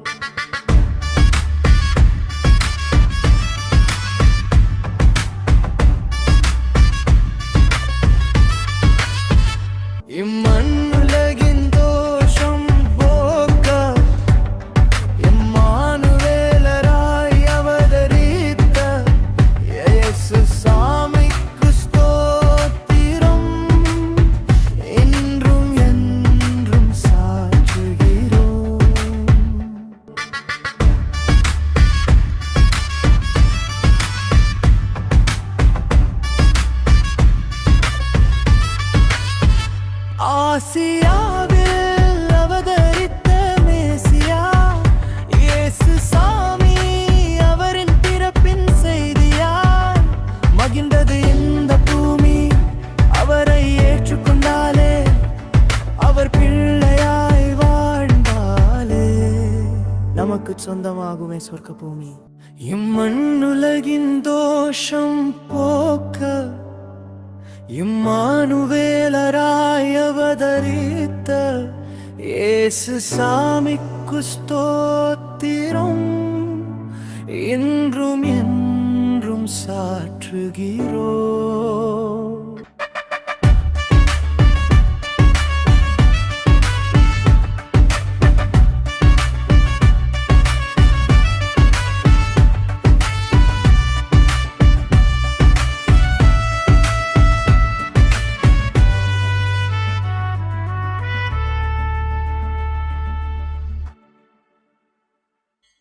இம்மண்ணுலகின் ஆசியாவில் அவதரித்த மேசியா இயேசு சாமி அவரின் பிறப்பின் செய்தியால் மகிழ்ந்தது இந்த பூமி அவரை ஏற்றுக்கொண்டாலே அவர் பிள்ளையாய் வாழ்ந்தாலே. நமக்கு சொந்தமாகுமே சொர்க்க பூமி இம்மண்ணுலகின் தோஷம் போ ஆதரித்த இயேசு சாமிக்கு ஸ்தோத்திரம். இன்றும் என்றும் சாற்றுகிறோம்.